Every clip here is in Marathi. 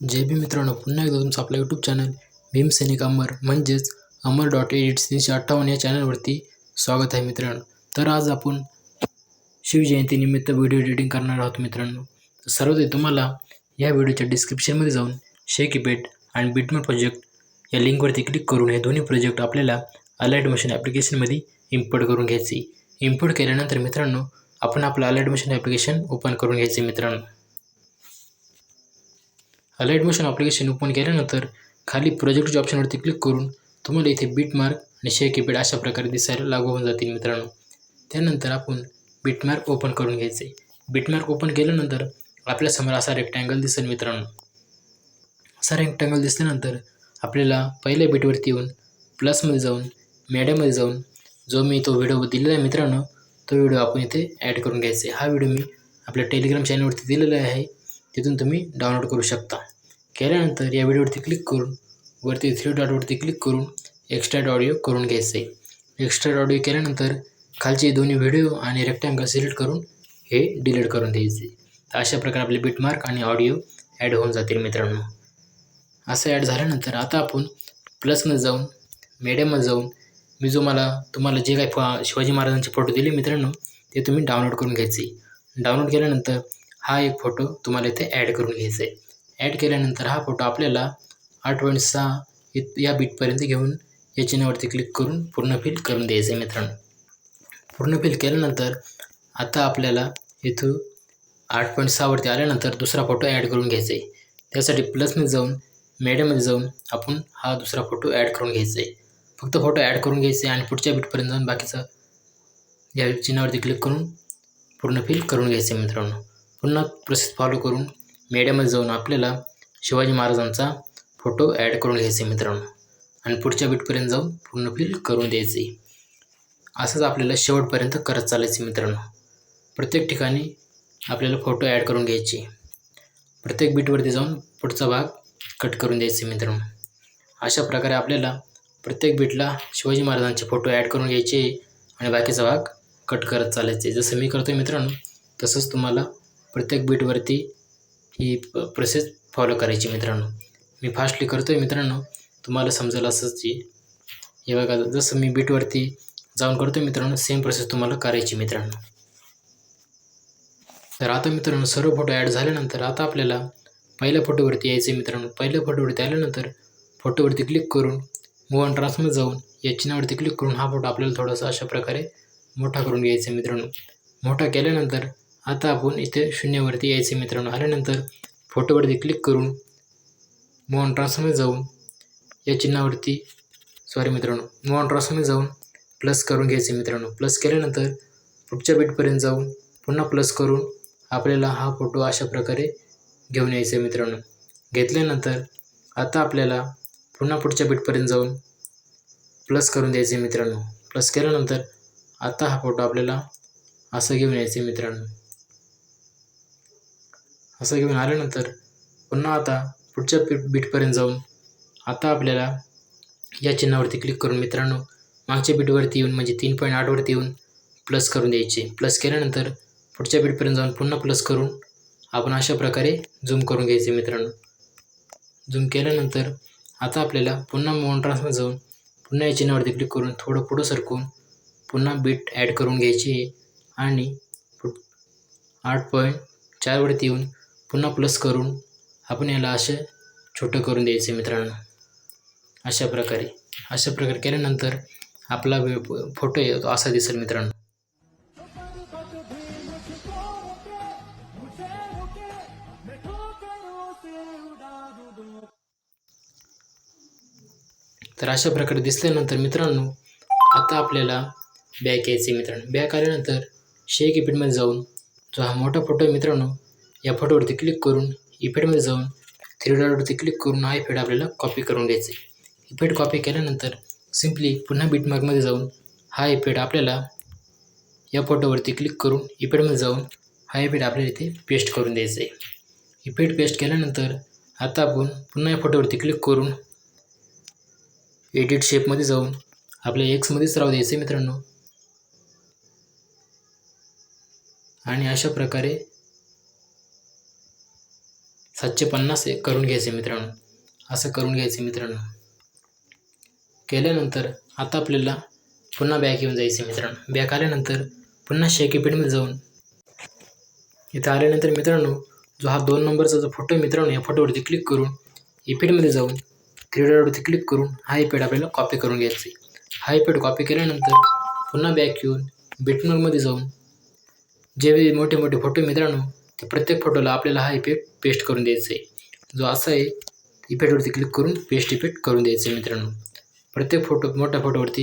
जय भीम मित्रांनो पुन्हा एकदा तुमचं आपलं यूट्यूब चॅनल भीम सैनिक अमर म्हणजेच अमर डॉट एडिट्स तीनशे अठ्ठावन्न या चॅनलवरती स्वागत आहे मित्रांनो. तर आज आपण शिवजयंतीनिमित्त व्हिडिओ एडिटिंग करणार आहोत मित्रांनो. तर तुम्हाला या व्हिडिओच्या डिस्क्रिप्शनमध्ये जाऊन शेक इपेट आणि बिटमेट प्रोजेक्ट या लिंकवरती क्लिक करून हे दोन्ही प्रोजेक्ट आपल्याला अलाइट मशीन ॲप्लिकेशनमध्ये इम्पोर्ट करून घ्यायची. इम्पोर्ट केल्यानंतर मित्रांनो आपण आपलं अलाइट मशीन ॲप्लिकेशन ओपन करून घ्यायचे मित्रांनो. आलं ॲडमिशन ॲप्लिकेशन ओपन केल्यानंतर खाली प्रोजेक्टच्या ऑप्शनवरती क्लिक करून तुम्हाला इथे बीट मार्क आणि शेअर कीपॅड अशा प्रकारे दिसायला लागू होऊन जातील मित्रांनो. त्यानंतर आपण बीटमार्क ओपन करून घ्यायचे. बीटमार्क ओपन केल्यानंतर आपल्यासमोर असा रेक्टँगल दिसेल मित्रांनो. असा रेक्टँगल दिसल्यानंतर आपल्याला पहिल्या बीटवरती येऊन प्लसमध्ये जाऊन मीडियामध्ये जाऊन जो मी तो व्हिडिओ दिलेला आहे मित्रांनो तो व्हिडिओ आपण इथे ॲड करून घ्यायचा. आहे हा व्हिडिओ मी आपल्या टेलिग्राम चॅनलवरती दिलेला आहे. तिथून तुम्ही डाउनलोड करू शकता. केल्यानंतर या व्हिडिओवरती क्लिक करून वरती थ्री डॉटवरती क्लिक करून एक्स्ट्रा ऑडिओ करून घ्यायचं आहे एक्स्ट्रा ऑडिओ केल्यानंतर खालचे दोन्ही व्हिडिओ आणि रेक्टँगल सिलेक्ट करून हे डिलीट करून द्यायचे तर अशा प्रकारे आपले बिटमार्क आणि ऑडिओ ॲड होऊन जातील मित्रांनो. असं ॲड झाल्यानंतर आता आपण प्लसमध्ये जाऊन मीडियममध्ये जाऊन मी जो मला तुम्हाला जे काही शिवाजी महाराजांचे फोटो दिले मित्रांनो ते तुम्ही डाउनलोड करून घ्यायचे डाउनलोड केल्यानंतर हा एक फोटो तुम्हाला इथे ॲड करून घ्यायचा आहे. ॲड केल्यानंतर हा फोटो आपल्याला आठ पॉईंट सहा इत या बीटपर्यंत घेऊन या चिन्हावरती क्लिक करून पूर्ण फिल करून द्यायचं आहे मित्रांनो. पूर्ण फिल केल्यानंतर आता आपल्याला इथून आठ पॉईंट सहावरती आल्यानंतर दुसरा फोटो ॲड करून घ्यायचा आहे. त्यासाठी प्लसमध्ये जाऊन मीडियममध्ये जाऊन आपण हा दुसरा फोटो ॲड करून घ्यायचा आहे. फक्त फोटो ॲड करून घ्यायचे आणि पुढच्या बीटपर्यंत जाऊन बाकीचं या चिन्हावरती क्लिक करून पूर्ण फिल करून घ्यायचं आहे मित्रांनो. पुन्हा प्रोसेस फॉलो करून मीडियामध्ये जाऊन आपल्याला शिवाजी महाराजांचा फोटो ॲड करून घ्यायचे मित्रांनो. आणि पुढच्या बीटपर्यंत जाऊन पूर्ण फिल करून द्यायचे असंच आपल्याला शेवटपर्यंत करत चालायचे मित्रांनो. प्रत्येक ठिकाणी आपल्याला फोटो ॲड करून घ्यायचे प्रत्येक बीटवरती जाऊन पुढचा भाग कट करून द्यायचे मित्रांनो. अशा प्रकारे आपल्याला प्रत्येक बीटला शिवाजी महाराजांचे फोटो ॲड करून घ्यायचे आणि बाकीचा भाग कट करत चालायचे जसं मी करतो मित्रांनो तसंच तुम्हाला प्रत्येक बीटवरती ही प्रोसेस फॉलो करायची मित्रांनो. मी फास्टली करतो आहे मित्रांनो. तुम्हाला समजेल असंच हे बघा जसं मी बीटवरती जाऊन करतो मित्रांनो सेम प्रोसेस तुम्हाला करायची मित्रांनो. तर आता मित्रांनो सर्व फोटो ॲड झाल्यानंतर आता आपल्याला पहिल्या फोटोवरती यायचं आहे मित्रांनो. पहिल्या फोटोवरती आल्यानंतर फोटोवरती क्लिक करून मूव ऑन ट्रान्समध्ये जाऊन या चिन्हावरती क्लिक करून हा फोटो आपल्याला थोडासा अशा प्रकारे मोठा करून घ्यायचा आहे मित्रांनो. मोठा केल्यानंतर आता आपण इथे शून्यवरती यायचे मित्रांनो. आल्यानंतर फोटोवरती क्लिक करून मोहन ट्रान्सफरमध्ये जाऊन या चिन्हावरती सॉरी मित्रांनो मोहन ट्रान्सफरमध्ये जाऊन प्लस करून घ्यायचे मित्रांनो. प्लस केल्यानंतर पुढच्या बीटपर्यंत जाऊन पुन्हा प्लस करून आपल्याला हा फोटो अशा प्रकारे घेऊन यायचा मित्रांनो. घेतल्यानंतर आता आपल्याला पुन्हा पुढच्या बीटपर्यंत जाऊन प्लस करून द्यायचे मित्रांनो. प्लस केल्यानंतर आता हा फोटो आपल्याला असं घेऊन यायचे मित्रांनो. असं घेऊन आल्यानंतर पुन्हा आता पुढच्या बीट बीटपर्यंत जाऊन आता आपल्याला या चिन्हावरती क्लिक करून मित्रांनो मागच्या बीटवरती येऊन म्हणजे तीन पॉईंट आठवरती येऊन प्लस करून द्यायचे. प्लस केल्यानंतर पुढच्या बीटपर्यंत जाऊन पुन्हा प्लस करून आपण अशा प्रकारे झूम करून घ्यायचे मित्रांनो. झूम केल्यानंतर आता आपल्याला पुन्हा मोन ट्रान्समध्ये जाऊन पुन्हा या चिन्हावरती क्लिक करून थोडं पुढं सरकून पुन्हा बीट ॲड करून घ्यायची. आणि आठ पॉईंट चारवरती येऊन पुन्हा प्लस करून आपण याला असे छोटं करून द्यायचं मित्रांनो. अशा प्रकारे. अशा प्रकारे केल्यानंतर आपला फोटो येतो असा दिसेल मित्रांनो. तर अशा प्रकारे दिसल्यानंतर मित्रांनो आता आपल्याला बॅक यायचे मित्रांनो. बॅक आल्यानंतर शेक इपिटमध्ये जाऊन जो हा मोठा फोटो आहे मित्रांनो या फोटोवरती क्लिक करून इफेक्टमध्ये जाऊन थ्री डॉटवरती क्लिक करून हा इफेक्ट आपल्याला कॉपी करून घ्यायचा आहे इफेक्ट कॉपी केल्यानंतर सिम्पली पुन्हा बीटमार्कमध्ये जाऊन हा इफेक्ट आपल्याला या फोटोवरती क्लिक करून इफेक्टमध्ये जाऊन हा इफेक्ट आपल्याला इथे पेस्ट करून द्यायचा आहे इफेक्ट पेस्ट केल्यानंतर आता आपण पुन्हा या फोटोवरती क्लिक करून एडिट शेपमध्ये जाऊन आपल्या एक्समध्येच राहू द्यायचं आहे मित्रांनो. आणि अशा प्रकारे सातशे पन्नास करून घ्यायचे मित्रांनो. असं करून घ्यायचे मित्रांनो. केल्यानंतर आता आपल्याला पुन्हा बॅक येऊन जायचे मित्रांनो. बॅक आल्यानंतर पुन्हा शेक इफेक्टमध्ये जाऊन इथं आल्यानंतर मित्रांनो जो हा दोन नंबरचा जो फोटो आहे मित्रांनो या फोटोवरती क्लिक करून इफेक्टमध्ये जाऊन क्रीडावरती क्लिक करून हा इफेक्ट आपल्याला कॉपी करून घ्यायचा. आहे हा इफेक्ट कॉपी केल्यानंतर पुन्हा बॅक येऊन बिटमार्कमध्ये जाऊन जे मोठे मोठे फोटो मित्रांनो तर प्रत्येक फोटोला आपल्याला हा इफेक्ट पेस्ट करून द्यायचा आहे. जो असा आहे इफेक्टवरती क्लिक करून पेस्ट इफेक्ट करून द्यायचं आहे मित्रांनो. प्रत्येक फोटो मोठ्या फोटोवरती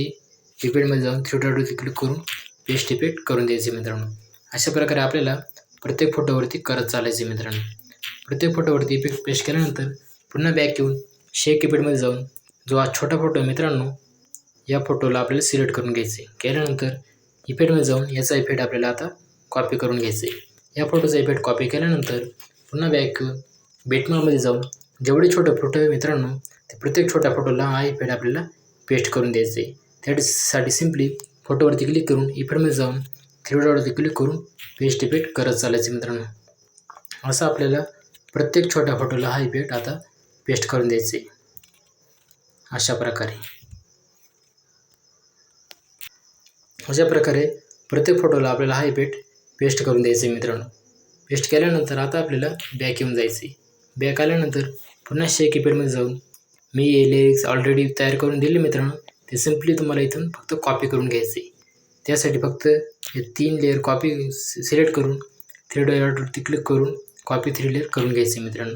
इफेक्टमध्ये जाऊन थ्री क्लिक करून पेस्ट इफेक्ट करून द्यायचे मित्रांनो. अशा प्रकारे आपल्याला प्रत्येक फोटोवरती करत चालायचे मित्रांनो. प्रत्येक फोटोवरती इफेक्ट पेस्ट केल्यानंतर पुन्हा बॅक येऊन शेक इफेक्टमध्ये जाऊन जो हा छोटा फोटो आहे मित्रांनो या फोटोला आपल्याला सिलेक्ट करून घ्यायचे आहे. केल्यानंतर इफेक्टमध्ये जाऊन याचा इफेक्ट आपल्याला आता कॉपी करून घ्यायचं आहे. या फोटोचा इफेक्ट कॉपी केल्यानंतर पुन्हा बॅक बेटमॉलमध्ये जाऊन जेवढे छोटे फोटो आहे मित्रांनो ते प्रत्येक छोट्या फोटोला हा इफेक्ट आपल्याला पेस्ट करून द्यायचं आहे. त्यासाठी सिम्पली फोटोवरती क्लिक करून इफेक्टमध्ये जाऊन थ्रीडॉटवरती क्लिक करून पेस्ट इफेक्ट करत चालायचे मित्रांनो. असं आपल्याला प्रत्येक छोट्या फोटोला हा इफेक्ट आता पेस्ट करून द्यायचे आहे. अशा प्रकारे. अशा प्रकारे प्रत्येक फोटोला आपल्याला हा इफेक्ट पेस्ट करून द्यायचं आहे मित्रांनो. पेस्ट केल्यानंतर आता आपल्याला बॅक येऊन जायचं आहे बॅक आल्यानंतर पुन्हा शे कीपॅडमध्ये जाऊन मी हे लिरिक्स ऑलरेडी तयार करून दिले मित्रांनो. ते सिम्पली तुम्हाला इथून फक्त कॉपी करून घ्यायचं आहे त्यासाठी फक्त हे तीन लेअर कॉपी सिलेक्ट करून थ्री डॉटवरती क्लिक करून कॉपी थ्री लेअर करून घ्यायचे मित्रांनो.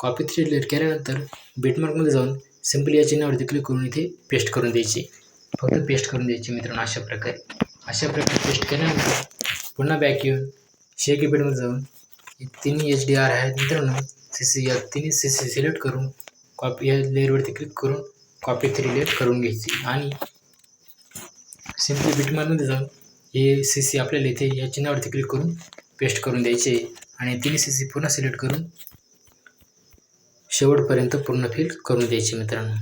कॉपी थ्री लेअर केल्यानंतर बिटमार्कमध्ये जाऊन सिम्पली या चिन्हावरती क्लिक करून इथे पेस्ट करून द्यायची फक्त पेस्ट करून द्यायची मित्रांनो अशा प्रकारे. अशा प्रकारे पेस्ट केल्यानंतर पुन्हा बॅक येऊन शेअर कीपॅडमध्ये जाऊन तिन्ही एच डी आर आहेत. मित्रांनो सी सी या तिन्ही सी सी सिलेक्ट करून कॉपी या लेअरवरती क्लिक करून कॉपी थ्री लेअर करून घ्यायची. आणि सिम्पली बिटमारमध्ये जाऊन हे सी सी आपल्याला इथे या चिन्हावरती क्लिक करून पेस्ट करून द्यायचे. आणि तिन्ही सी सी पुन्हा सिलेक्ट करून शेवटपर्यंत पूर्ण फिल करून द्यायचे मित्रांनो.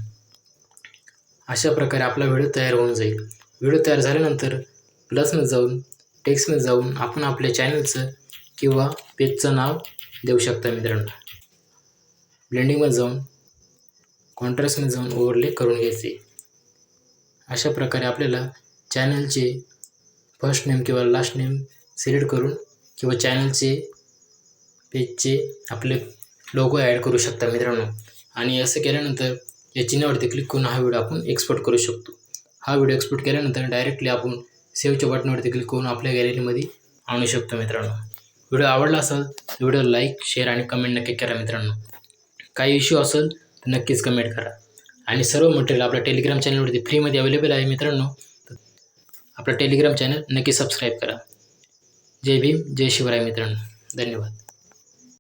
अशा प्रकारे आपला व्हिडिओ तयार होऊन जाईल. व्हिडिओ तयार झाल्यानंतर प्लसमध्ये जाऊन टेक्स्टमध्ये जाऊन आपण आपल्या चॅनलचं किंवा पेजचं नाव देऊ शकता मित्रांनो. ब्लेंडिंगमध्ये जाऊन कॉन्ट्रास्टमध्ये जाऊन ओव्हरले करून घ्यायचे. अशा प्रकारे आपल्याला चॅनलचे फर्स्ट नेम किंवा लास्ट नेम सिलेक्ट करून किंवा चॅनलचे पेजचे आपले लोगो ॲड करू शकता मित्रांनो. आणि असं केल्यानंतर या चिन्हावरती क्लिक करून हा व्हिडिओ आपण एक्सपोर्ट करू शकतो. हा व्हिडिओ एक्सपोर्ट केल्यानंतर डायरेक्टली आपण सेव्हच्या बटनावरती क्लिक करून आपल्या गॅलरीमध्ये आणू शकतो मित्रांनो. व्हिडिओ आवडला असेल तर व्हिडिओ लाईक शेअर आणि कमेंट नक्की करा मित्रांनो. काही इश्यू असेल तर नक्कीच कमेंट करा. आणि सर्व मटेरियल आपल्या टेलिग्राम चॅनलवरती फ्रीमध्ये अवेलेबल आहे मित्रांनो. आपला टेलिग्राम चॅनल नक्की सबस्क्राईब करा. जय भीम जय शिवराय मित्रांनो. धन्यवाद.